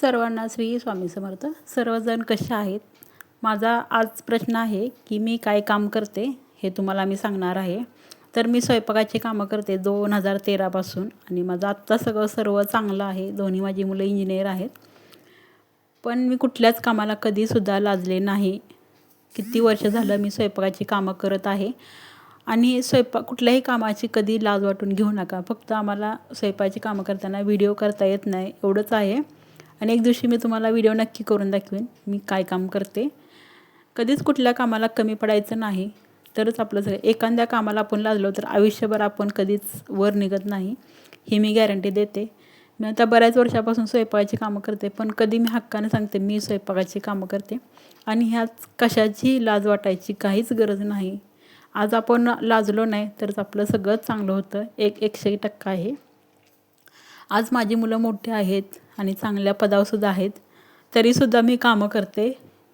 सर्वांना श्री स्वामी समर्थ. सर्वजण कसे आहेत? माझा आज प्रश्न आहे की मी काय काम करते हे तुम्हाला मी सांगणार आहे. तर मी स्वयंपाकाची कामं करते दोन हजार तेरापासून आणि माझं आत्ता सगळं सर्व चांगलं आहे. दोन्ही माझी मुलं इंजिनियर आहेत. पण मी कुठल्याच कामाला कधीसुद्धा लाजले नाही. किती वर्ष झालं मी स्वयंपाकाची कामं करत आहे. आणि स्वयंपाक कुठल्याही कामाची कधी लाज वाटून घेऊ नका. फक्त आम्हाला स्वयंपाकाची कामं करताना व्हिडिओ करता येत नाही. एवढंच आहे. आणि एक दिवशी मी तुम्हाला व्हिडिओ नक्की करून दाखवेन मी काय काम करते. कधीच कुठल्या कामाला कमी पडायचं नाही. तरच आपलं सगळं एखाद्या कामाला आपण लाजलो तर आयुष्यभर आपण कधीच वर निघत नाही. ही मी गॅरंटी देते. मी आता बऱ्याच वर्षापासून स्वयंपाकाची कामं करते पण कधी मी हक्काने सांगते मी स्वयंपाकाची कामं करते. आणि ह्याच कशाची लाज वाटायची काहीच गरज नाही. आज आपण लाजलो नाही तरच आपलं सगळंच चांगलं होतं. एक एकशे टक्का आहे. आज माझी मुलं मोठी आहेत. आणि चांगल्या पदावरसुद्धा आहेत. तरीसुद्धा मी कामं करते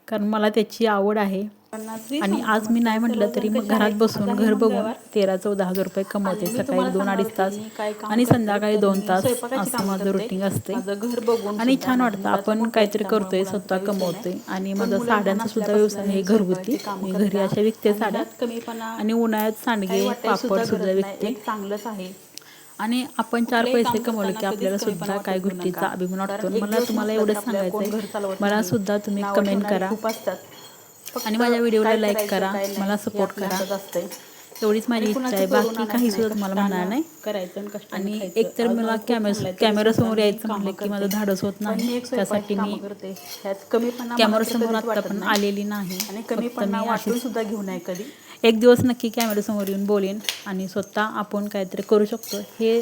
कारण मला त्याची आवड आहे. आणि आज मी नाही म्हटलं तरी मग घरात बसून घर बघून तेरा चौदा हजार रुपये कमवते. सकाळी दोन अडीच तास आणि संध्याकाळी दोन तास असं माझं रुटीन असते. घर बघून आणि छान वाटतं आपण काहीतरी करतोय स्वतः कमवतोय. आणि माझा साड्यांचा सुद्धा व्यवसाय आहे घरगुती मी घरी अशा विकते साड्या आणि उन्हाळ्यात सांडगे पापड सुद्धा विकते. चांगलंच आहे. आणि आपण चार पैसे कमवले की आपल्याला सुद्धा काय गोष्टीचा अभिमान वाटतो. मला तुम्हाला एवढंच सांगायचं मला सुद्धा तुम्ही कमेंट करा. आणि माझ्या व्हिडिओला लाईक करा. मला सपोर्ट करा. एवढीच माझी इच्छा आहे. बाकी काही सुद्धा तुम्हाला म्हणणार नाही. करायचं आणि एकतर मला कॅमेरा कॅमेरासमोर यायचं म्हटलं की माझं धाडस होत नाही. त्यासाठी मी कॅमेरासमोर आता पण आलेली नाही. आणि फक्त कमीपणा मी वाटून सुद्धा घेऊ नये कधी. एक दिवस नक्की कॅमेऱ्यासमोर येऊन बोलेन आणि स्वतः आपण काहीतरी करू शकतो. हे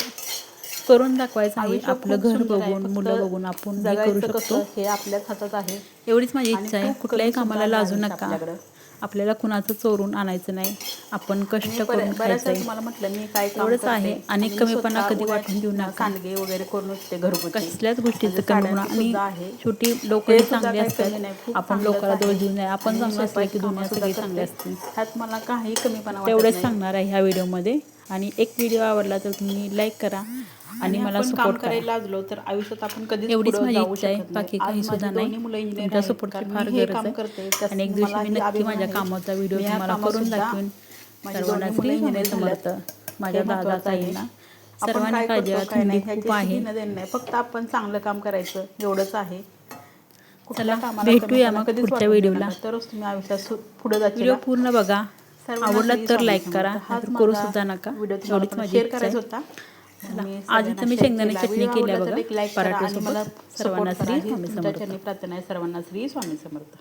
करून दाखवायचं आहे. आपलं घर. बघून मुलं बघून आपण हे करू शकतो. हे आपल्याच हातात आहे. एवढीच माझी इच्छा आहे. कुठल्याही कमी कामाला लाजू नका. आपल्याला कुणाचं चोरून आणायचं नाही आपण कष्ट करून खायचं तुम्हाला म्हटलं मी काय काम एवढंच. आहे. आणि कमीपणा कधी वाटून घेऊ नका. सांडगे वगैरे करून असते घरगुती कसल्याच गोष्टीचं आणि कमी होणार आणि. शेवटी लोक चांगले. असतात आपण लोकांना दोष. देऊ नये आपण चांगलं असलं की दुनिया सगळी चांगली. असते ह्यात मला काही कमीपणा तेवढंच. सांगणार आहे ह्या व्हिडिओमध्ये आणि एक व्हिडिओ आवडला तर तुम्ही लाईक करा आणि मला सपोर्ट करा. करायला लागलो तर आयुष्यात आपण कधीच एवढीच माझी इच्छा आहे. बाकी काही सुद्धा नाही. तुमच्या. सपोर्टची फार गरज आहे. आणि एक दिवशी मी नक्की माझ्या. कामाचा व्हिडिओ तुम्हाला करून दाखवेन. सर्वांना स्वामी engineer समर्थ. माझ्या हे सर्वांनी काळजी काय नाही, खूप आहे. फक्त आपण चांगलं काम करायचं एवढंच आहे. चला, भेटूया मग पुढच्या व्हिडिओला. तरच तुम्ही आयुष्यात पुढे जायचे व्हिडिओ पूर्ण बघा. आवडला तर लाईक करा करू सुद्धा नका. एवढीच माझी शेअर करायचा होता. आज इथं मी share शेंगदाणे केला. चटणी व्हिडिओ केली आहे आवडला तर बघा, पराठ्यासोबत. सर्वांना श्री स्वामी समर्थ. चरणी प्रार्थना आहे सर्वांना श्री स्वामी समर्थ